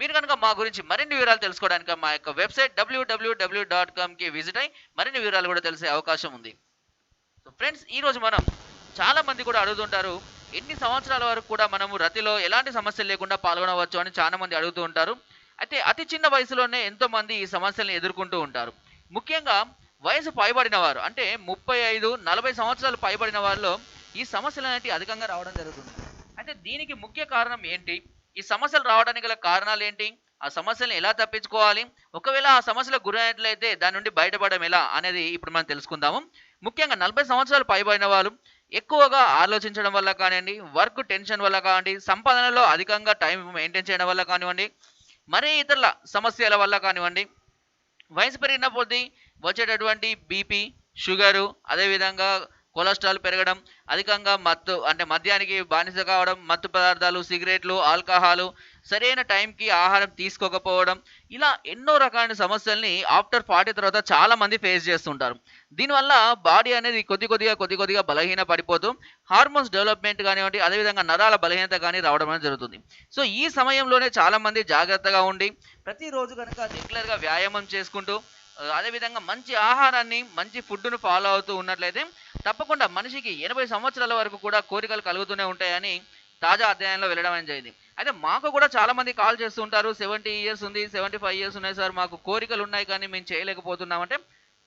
మీరు కనుక మా గురించి మరిన్ని వివరాలు తెలుసుకోవడానికి మా యొక్క website W W W dot కామ్కి visit అయ్యి మరిన్ని వివరాలు కూడా తెలిసే అవకాశం ఉంది. సో ఫ్రెండ్స్ ఈరోజు మనం చాలా మంది కూడా అడుగుతుంటారు ఎన్ని సంవత్సరాల వరకు కూడా మనము రతిలో ఎలాంటి సమస్యలు లేకుండా పాల్గొనవచ్చు అని చాలామంది అడుగుతూ ఉంటారు. అయితే అతి చిన్న వయసులోనే ఎంతోమంది ఈ సమస్యలను ఎదుర్కొంటూ ఉంటారు. ముఖ్యంగా వయసు పైబడిన వారు అంటే ముప్పై ఐదు నలభై సంవత్సరాలు పైబడిన వారిలో ఈ సమస్యలు అనేవి అధికంగా రావడం జరుగుతుంది. అయితే దీనికి ముఖ్య కారణం ఏంటి? ఈ సమస్యలు రావడానికి గల కారణాలు ఏంటి? ఆ సమస్యలను ఎలా తప్పించుకోవాలి? ఒకవేళ ఆ సమస్యలకు గురైనట్లయితే దాని నుండి బయటపడడం ఎలా అనేది ఇప్పుడు మనం తెలుసుకుందాము. ముఖ్యంగా నలభై సంవత్సరాలు పైబడిన వాళ్ళు ఎక్కువగా ఆలోచించడం వల్ల కానివ్వండి వర్క్ టెన్షన్ వల్ల కానివ్వండి సంపాదనలో అధికంగా టైం మెయింటైన్ చేయడం వల్ల కానివ్వండి మరే ఇతరుల సమస్యల వల్ల కానివ్వండి వయసు పెరిగిన కొద్దీ వచ్చేటటువంటి బీపీ షుగరు అదేవిధంగా కొలెస్ట్రాల్ పెరగడం అధికంగా మత్తు అంటే మద్యానికి బానిస కావడం మత్తు పదార్థాలు సిగరెట్లు ఆల్కహాలు సరైన టైంకి ఆహారం తీసుకోకపోవడం ఇలా ఎన్నో రకాలైన సమస్యల్ని ఆఫ్టర్ ఫార్టీ తర్వాత చాలా మంది ఫేస్ చేస్తుంటారు. దీనివల్ల బాడీ అనేది కొద్ది కొద్దిగా కొద్ది కొద్దిగా బలహీన పడిపోతూ హార్మోన్స్ డెవలప్మెంట్ కానివ్వండి అదేవిధంగా నరాల బలహీనత కానీ రావడం అనేది జరుగుతుంది. సో ఈ సమయంలోనే చాలామంది జాగ్రత్తగా ఉండి ప్రతిరోజు కనుక రెగ్యులర్గా వ్యాయామం చేసుకుంటూ అదేవిధంగా మంచి ఆహారాన్ని మంచి ఫుడ్ను ఫాలో అవుతూ ఉన్నట్లయితే తప్పకుండా మనిషికి ఎనభై సంవత్సరాల వరకు కూడా కోరికలు కలుగుతూనే ఉంటాయని తాజా అధ్యయనంలో వెళ్ళడం అనేది జరిగింది. అయితే మాకు కూడా చాలామంది కాల్ చేస్తుంటారు సెవెంటీ ఇయర్స్ ఉంది సెవెంటీ ఫైవ్ ఇయర్స్ ఉన్నాయి సార్ మాకు కోరికలు ఉన్నాయి కానీ మేము చేయలేకపోతున్నామంటే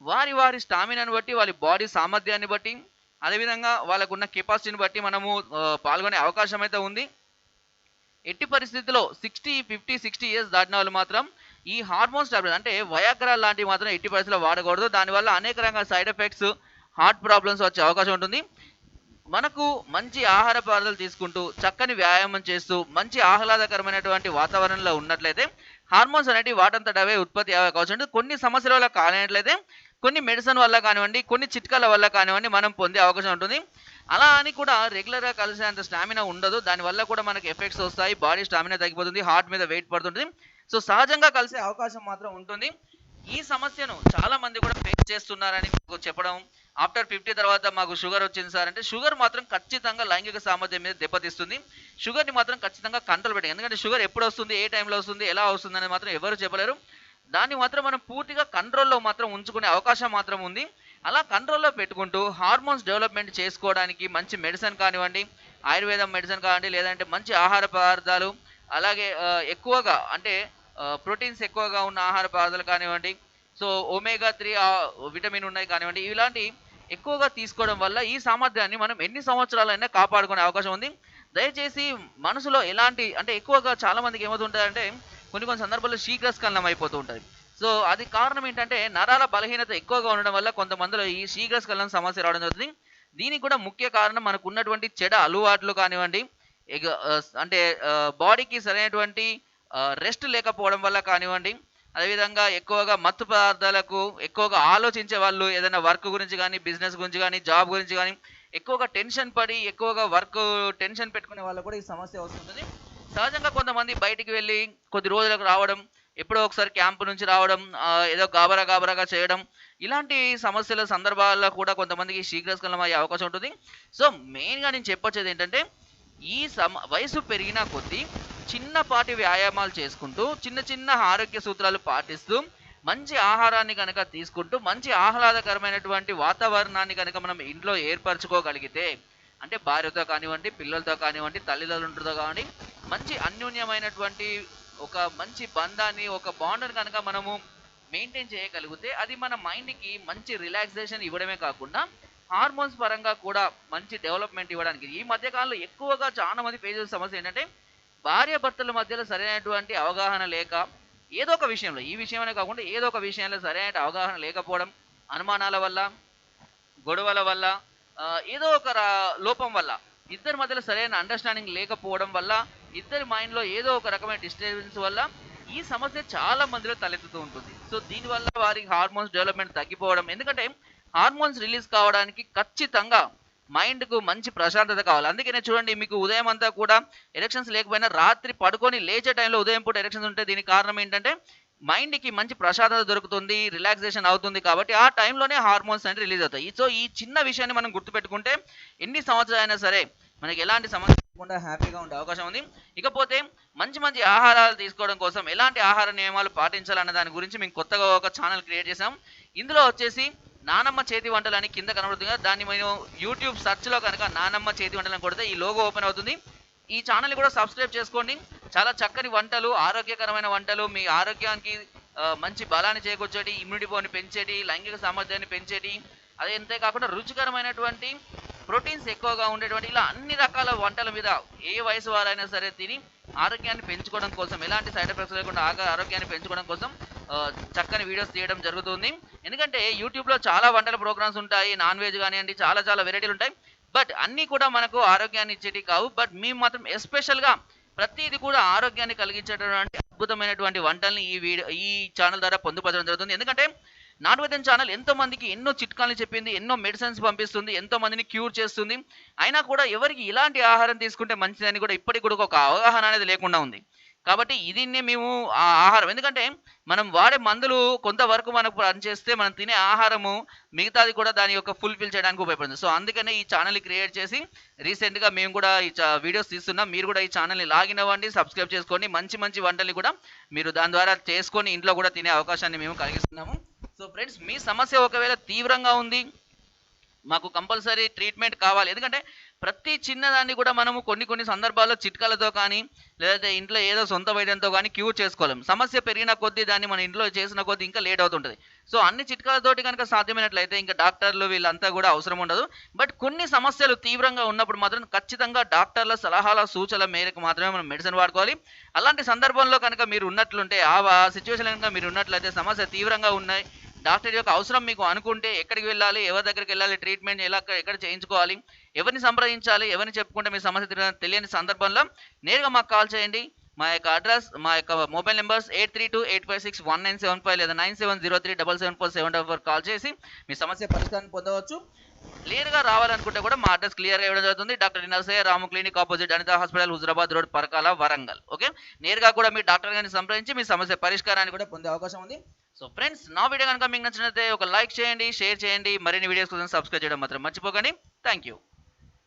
వారి వారి స్టామినాని బట్టి వారి బాడీ సామర్థ్యాన్ని బట్టి అదేవిధంగా వాళ్ళకున్న కెపాసిటీని బట్టి మనము పాల్గొనే అవకాశం అయితే ఉంది. ఎట్టి పరిస్థితిలో సిక్స్టీ ఫిఫ్టీ సిక్స్టీ ఇయర్స్ దాటిన వాళ్ళు మాత్రం ఈ హార్మోన్స్ టాబ్లెట్ అంటే వయాగ్రా లాంటివి మాత్రం ఎట్టి పరిస్థితిలో వాడకూడదు. దానివల్ల అనేక రకాల సైడ్ ఎఫెక్ట్స్ హార్ట్ ప్రాబ్లమ్స్ వచ్చే అవకాశం ఉంటుంది. మనకు మంచి ఆహార పదార్థాలు తీసుకుంటూ చక్కని వ్యాయామం చేస్తూ మంచి ఆహ్లాదకరమైనటువంటి వాతావరణంలో ఉన్నట్లయితే హార్మోన్స్ అనేటివి వాటంతట అవే ఉత్పత్తి అయ్యే అవకాశం ఉంటుంది. కొన్ని సమస్యల వల్ల కానినట్లయితే కొన్ని మెడిసిన్ వల్ల కానివ్వండి కొన్ని చిట్కాల వల్ల కానివ్వండి మనం పొందే అవకాశం ఉంటుంది. అలా అని కూడా రెగ్యులర్గా కలిసినంత స్టామినా ఉండదు. దానివల్ల కూడా మనకి ఎఫెక్ట్స్ వస్తాయి. బాడీ స్టామినా తగ్గిపోతుంది. హార్ట్ మీద వెయిట్ పడుతుంది సో సహజంగా కలిసే అవకాశం మాత్రం ఉంటుంది. ఈ సమస్యను చాలా మంది కూడా ఫేస్ చేస్తున్నారని చెప్పడం ఆఫ్టర్ ఫిఫ్టీ తర్వాత మాకు షుగర్ వచ్చింది సార్ అంటే షుగర్ మాత్రం ఖచ్చితంగా లైంగిక సామర్థ్యం మీద దెబ్బతీస్తుంది. షుగర్ని మాత్రం ఖచ్చితంగా కంట్రోల్ పెట్టాం ఎందుకంటే షుగర్ ఎప్పుడు వస్తుంది ఏ టైంలో వస్తుంది ఎలా వస్తుంది అనేది మాత్రం ఎవరు చెప్పలేరు. దాన్ని మాత్రం మనం పూర్తిగా కంట్రోల్లో మాత్రం ఉంచుకునే అవకాశం మాత్రం ఉంది. అలా కంట్రోల్లో పెట్టుకుంటూ హార్మోన్స్ డెవలప్మెంట్ చేసుకోవడానికి మంచి మెడిసిన్ కానివ్వండి ఆయుర్వేదం మెడిసిన్ కానివ్వండి లేదంటే మంచి ఆహార పదార్థాలు అలాగే ఎక్కువగా అంటే ప్రోటీన్స్ ఎక్కువగా ఉన్న ఆహార పదార్థాలు కానివ్వండి సో ఒమేగా త్రీ విటమిన్ ఉన్నాయి కానివ్వండి ఇలాంటి ఎక్కువగా తీసుకోవడం వల్ల ఈ సామర్థ్యాన్ని మనం ఎన్ని సంవత్సరాలైనా కాపాడుకునే అవకాశం ఉంది. దయచేసి మనసులో ఎలాంటి అంటే ఎక్కువగా చాలామందికి ఏమవుతుంటుందంటే కొన్ని కొన్ని సందర్భాల్లో శీఘ్రస్ఖలనం అయిపోతూ ఉంటుంది సో అది కారణం ఏంటంటే నరాల బలహీనత ఎక్కువగా ఉండడం వల్ల కొంతమందిలో ఈ శీఘ్రస్ఖలనం సమస్య రావడం జరుగుతుంది. దీనికి కూడా ముఖ్య కారణం మనకు ఉన్నటువంటి చెడ అలవాట్లు కానివ్వండి అంటే బాడీకి సరైనటువంటి రెస్ట్ లేకపోవడం వల్ల కానివ్వండి అదేవిధంగా ఎక్కువగా మత్తు పదార్థాలకు ఎక్కువగా ఆలోచించే వాళ్ళు ఏదైనా వర్క్ గురించి కానీ బిజినెస్ గురించి కానీ జాబ్ గురించి కానీ ఎక్కువగా టెన్షన్ పడి ఎక్కువగా వర్క్ టెన్షన్ పెట్టుకునే వాళ్ళకు కూడా ఈ సమస్య వస్తుంటుంది. సహజంగా కొంతమంది బయటికి వెళ్ళి కొద్ది రోజులకు రావడం ఎప్పుడో ఒకసారి క్యాంపు నుంచి రావడం ఏదో గాబరా గాబరాగా చేయడం ఇలాంటి సమస్యల సందర్భాల్లో కూడా కొంతమందికి శీఘ్రస్కలం అయ్యే అవకాశం ఉంటుంది. సో మెయిన్గా నేను చెప్పొచ్చేది ఏంటంటే ఈ సమ వయసు పెరిగిన కొద్దీ చిన్నపాటి వ్యాయామాలు చేసుకుంటూ చిన్న చిన్న ఆరోగ్య సూత్రాలు పాటిస్తూ మంచి ఆహారాన్ని కనుక తీసుకుంటూ మంచి ఆహ్లాదకరమైనటువంటి వాతావరణాన్ని కనుక మనం ఇంట్లో ఏర్పరచుకోగలిగితే అంటే భార్యతో కానివ్వండి పిల్లలతో కానివ్వండి తల్లిదండ్రులతో కానివ్వండి మంచి అన్యోన్యమైనటువంటి ఒక మంచి బంధాన్ని ఒక బాండర్ కనుక మనము మెయింటైన్ చేయగలిగితే అది మన మైండ్కి మంచి రిలాక్సేషన్ ఇవ్వడమే కాకుండా హార్మోన్స్ పరంగా కూడా మంచి డెవలప్మెంట్ ఇవ్వడానికి. ఈ మధ్య కాలంలో ఎక్కువగా చాలా మంది ఫేస్ చేసే సమస్య ఏంటంటే భార్య భర్తల మధ్యలో సరైనటువంటి అవగాహన లేక ఏదో ఒక విషయంలో ఈ విషయమనే కాకుండా ఏదో ఒక విషయంలో సరైన అవగాహన లేకపోవడం అనుమానాల వల్ల గొడవల వల్ల ఏదో ఒక లోపం వల్ల ఇద్దరి మధ్యలో సరైన అండర్స్టాండింగ్ లేకపోవడం వల్ల ఇద్దరి మైండ్లో ఏదో ఒక రకమైన డిస్టర్బెన్స్ వల్ల ఈ సమస్య చాలా మందిలో తలెత్తుతూ ఉంటుంది. సో దీనివల్ల వారికి హార్మోన్స్ డెవలప్మెంట్ తగ్గిపోవడం ఎందుకంటే హార్మోన్స్ రిలీజ్ కావడానికి ఖచ్చితంగా మైండ్కు మంచి ప్రశాంతత కావాలి. అందుకనే చూడండి మీకు ఉదయం అంతా కూడా ఎలక్షన్స్ లేకపోయినా రాత్రి పడుకొని లేచే టైంలో ఉదయం పూట ఎలక్షన్స్ ఉంటే దీనికి కారణం ఏంటంటే మైండ్కి మంచి ప్రశాంతత దొరుకుతుంది రిలాక్సేషన్ అవుతుంది కాబట్టి ఆ టైంలోనే హార్మోన్స్ అనేవి రిలీజ్ అవుతాయి. సో ఈ చిన్న విషయాన్ని మనం గుర్తుపెట్టుకుంటే ఎన్ని సంవత్సరాలైనా సరే మనకి ఎలాంటి సమస్య లేకుండా హ్యాపీగా ఉండే అవకాశం ఉంది. ఇకపోతే మంచి మంచి ఆహారాలు తీసుకోవడం కోసం ఎలాంటి ఆహార నియమాలు పాటించాలన్న దాని గురించి మేము కొత్తగా ఒక ఛానల్ క్రియేట్ చేసాం ఇందులో వచ్చేసి నానమ్మ చేతి వంటలు అని కింద కనబడుతుంది దాన్ని మేము యూట్యూబ్ సెర్చ్లో కనుక నానమ్మ చేతి వంటలు కొడితే ఈ లోగో ఓపెన్ అవుతుంది. ఈ ఛానల్ కూడా సబ్స్క్రైబ్ చేసుకోండి. చాలా చక్కని వంటలు ఆరోగ్యకరమైన వంటలు మీ ఆరోగ్యానికి మంచి బలాన్ని చేకూర్చేటి ఇమ్యూనిటీ పవర్ని పెంచేటి లైంగిక సామర్థ్యాన్ని పెంచేటి అదే అంతేకాకుండా రుచికరమైనటువంటి ప్రోటీన్స్ ఎక్కువగా ఉండేటువంటి ఇలా అన్ని రకాల వంటల మీద ఏ వయసు వారైనా సరే తిని ఆరోగ్యాన్ని పెంచుకోవడం కోసం ఎలాంటి సైడ్ ఎఫెక్ట్స్ లేకుండా ఆరోగ్యాన్ని పెంచుకోవడం కోసం చక్కని వీడియోస్ తీయడం జరుగుతుంది. ఎందుకంటే యూట్యూబ్లో చాలా వంటల ప్రోగ్రామ్స్ ఉంటాయి నాన్ వెజ్ కానివ్వండి చాలా చాలా వెరైటీలు ఉంటాయి. బట్ అన్నీ కూడా మనకు ఆరోగ్యాన్ని ఇచ్చేటి కావు. బట్ మేము మాత్రం ఎస్పెషల్గా ప్రతిది కూడా ఆరోగ్యాన్ని కలిగించేటటువంటి అద్భుతమైనటువంటి వంటల్ని ఈ వీడియో ఈ ఛానల్ ద్వారా పొందుపరచడం జరుగుతుంది. ఎందుకంటే నాటువైద్యం ఛానల్ ఎంతో మందికి ఎన్నో చిట్కాలు చెప్పింది ఎన్నో మెడిసిన్స్ పంపిస్తుంది ఎంతో మందిని క్యూర్ చేస్తుంది. అయినా కూడా ఎవరికి ఇలాంటి ఆహారం తీసుకుంటే మంచిదని కూడా ఇప్పటికి కూడా ఒక అవగాహన అనేది లేకుండా ఉంది. కాబట్టి దీన్ని మేము ఆ ఆహారం. ఎందుకంటే మనం వాడే మందులు కొంతవరకు మనకు పనిచేస్తే మనం తినే ఆహారము మిగతాది కూడా దాని యొక్క ఫుల్ఫిల్ చేయడానికి ఉపయోగపడుతుంది. సో అందుకనే ఈ ఛానల్ క్రియేట్ చేసి రీసెంట్గా మేము కూడా ఈ వీడియోస్ తీస్తున్నాం. మీరు కూడా ఈ ఛానల్ని లాగిన్ అవ్వండి సబ్స్క్రైబ్ చేసుకోండి. మంచి మంచి వంటల్ని కూడా మీరు దాని ద్వారా చేసుకొని ఇంట్లో కూడా తినే అవకాశాన్ని మేము కలిగిస్తున్నాము. సో ఫ్రెండ్స్ మీ సమస్య ఒకవేళ తీవ్రంగా ఉంది మాకు కంపల్సరీ ట్రీట్మెంట్ కావాలి. ఎందుకంటే ప్రతి చిన్నదాన్ని కూడా మనము కొన్ని కొన్ని సందర్భాల్లో చిట్కాలతో కానీ లేదంటే ఇంట్లో ఏదో సొంత వైద్యంతో కానీ క్యూర్ చేసుకోలేము సమస్య పెరిగిన కొద్దీ దాన్ని మన ఇంట్లో చేసిన కొద్దీ ఇంకా లేట్ అవుతుంటుంది. సో అన్ని చిట్కాలతోటి కనుక సాధ్యమైనట్లయితే ఇంకా డాక్టర్లు వీళ్ళంతా కూడా అవసరం ఉండదు. బట్ కొన్ని సమస్యలు తీవ్రంగా ఉన్నప్పుడు మాత్రం ఖచ్చితంగా డాక్టర్ల సలహాల సూచనల మేరకు మాత్రమే మనం మెడిసిన్ వాడుకోవాలి. అలాంటి సందర్భంలో కనుక మీరు ఉన్నట్లుంటే ఆ సిచ్యువేషన్ కనుక మీరు ఉన్నట్లయితే సమస్య తీవ్రంగా ఉన్నాయి. డాక్టర్ యొక్క అవసరం మీకు అనుకుంటే ఎక్కడికి వెళ్ళాలి ఎవరి దగ్గరికి వెళ్ళాలి ట్రీట్మెంట్ ఎలా ఎక్కడ చేయించుకోవాలి ఎవరిని సంప్రదించాలి ఎవరిని చెప్పుకుంటే మీ సమస్య తెలియని సందర్భంలో నేరుగా మాకు కాల్ చేయండి. మా యొక్క అడ్రస్ మా యొక్క mobile numbers eight three two eight five six one nine seven five లేదా nine seven zero three double seven four seven double four call చేసి మీ సమస్య పరిష్కారం పొందవచ్చు. క్లియర్గా రావాలనుకుంటే కూడా మా అడ్రస్ క్లియర్గా ఇవ్వడం జరుగుతుంది. Doctor Narsayya Ramu clinic opposite Anitha hospital Huzurabad road Parakala Warangal. Okay? నేరుగా కూడా మీ డాక్టర్ గారిని సంప్రదించి మీ సమస్య పరిష్కారాన్ని కూడా పొందే అవకాశం ఉంది. సో ఫ్రెండ్స్ నా వీడియో కనుక మీకు నచ్చినట్లయితే ఒక లైక్ చేయండి షేర్ చేయండి. మరిన్ని వీడియోస్ కోసం సబ్స్క్రైబ్ చేయడం మాత్రం మర్చిపోకండి. Thank you